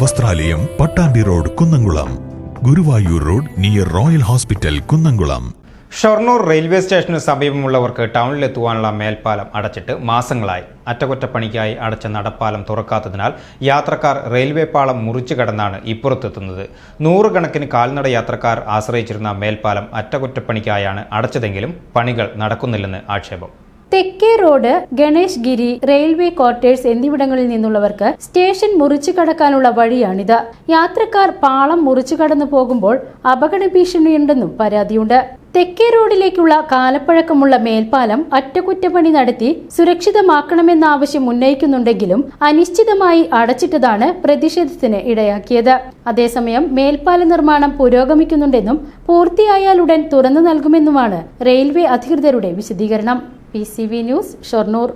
വസ്ത്രാലയം Pattambi road Kunnamkulam. Guruvayur road near royal hospital Kunnamkulam. Shoranur railway സ്റ്റേഷന് സമീപമുള്ളവർക്ക് ടൗണിലെത്തുവാനുള്ള മേൽപ്പാലം അടച്ചിട്ട് മാസങ്ങളായി. അറ്റകുറ്റപ്പണിക്കായി അടച്ച നടപ്പാലം തുറക്കാത്തതിനാൽ യാത്രക്കാർ റെയിൽവേ പാളം മുറിച്ചു കടന്നാണ് ഇപ്പുറത്തെത്തുന്നത്. നൂറുകണക്കിന് കാൽനട യാത്രക്കാർ ആശ്രയിച്ചിരുന്ന മേൽപ്പാലം അറ്റകുറ്റപ്പണിക്കായാണ് അടച്ചതെങ്കിലും പണികൾ നടക്കുന്നില്ലെന്ന് ആക്ഷേപം. തെക്കേ road Ganesh Giri railway quarters എന്നിവിടങ്ങളിൽ നിന്നുള്ളവർക്ക് സ്റ്റേഷൻ മുറിച്ചു കടക്കാനുള്ള വഴിയാണിത്. യാത്രക്കാർ പാളം മുറിച്ചു കടന്നു പോകുമ്പോൾ അപകട ഭീഷണിയുണ്ടെന്നും പരാതിയുണ്ട്. തെക്കേ റോഡിലേക്കുള്ള കാലപ്പഴക്കമുള്ള മേൽപ്പാലം അറ്റകുറ്റപ്പണി നടത്തി സുരക്ഷിതമാക്കണമെന്ന ആവശ്യം ഉന്നയിക്കുന്നുണ്ടെങ്കിലും അനിശ്ചിതമായി അടച്ചിട്ടതാണ് പ്രതിഷേധത്തിന് ഇടയാക്കിയത്. അതേസമയം മേൽപ്പാല നിർമ്മാണം പുരോഗമിക്കുന്നുണ്ടെന്നും പൂർത്തിയായാലുടൻ തുറന്നു നൽകുമെന്നുമാണ് റെയിൽവേ അധികൃതരുടെ വിശദീകരണം. P C V news Shoranur